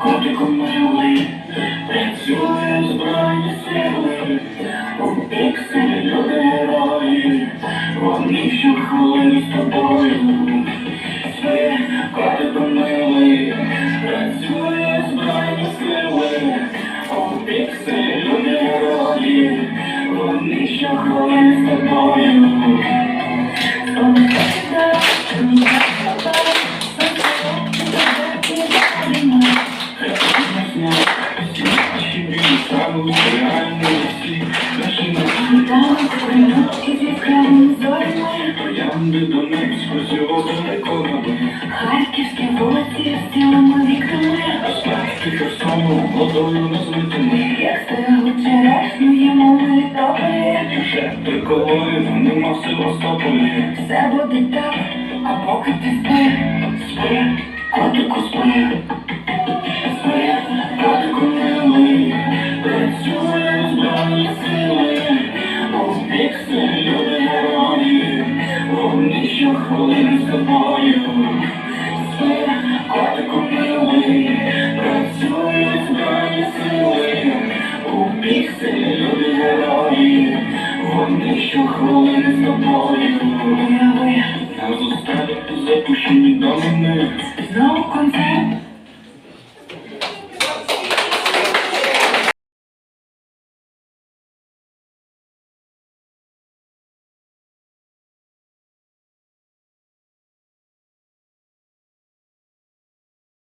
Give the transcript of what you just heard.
котику милий, працює збройні сили, у пікселі люди герої, вони щохвилини з тобою. Спи, котику милий, працює збройні сили, у пікселі люди герої, вони щохвилини з тобою. Харківські вулиці з цілими вікнами, Водою розмитими, як стигли черешню їмо ми Севастополі. Все буде так, а поки ти спи, Спи, котику спи, щохвилини з тобою. Котику милий, працює збройні сили, у пікселі люди герої, вони що хвилини з тобою. уяви, На запущені запущені домини, знову концерт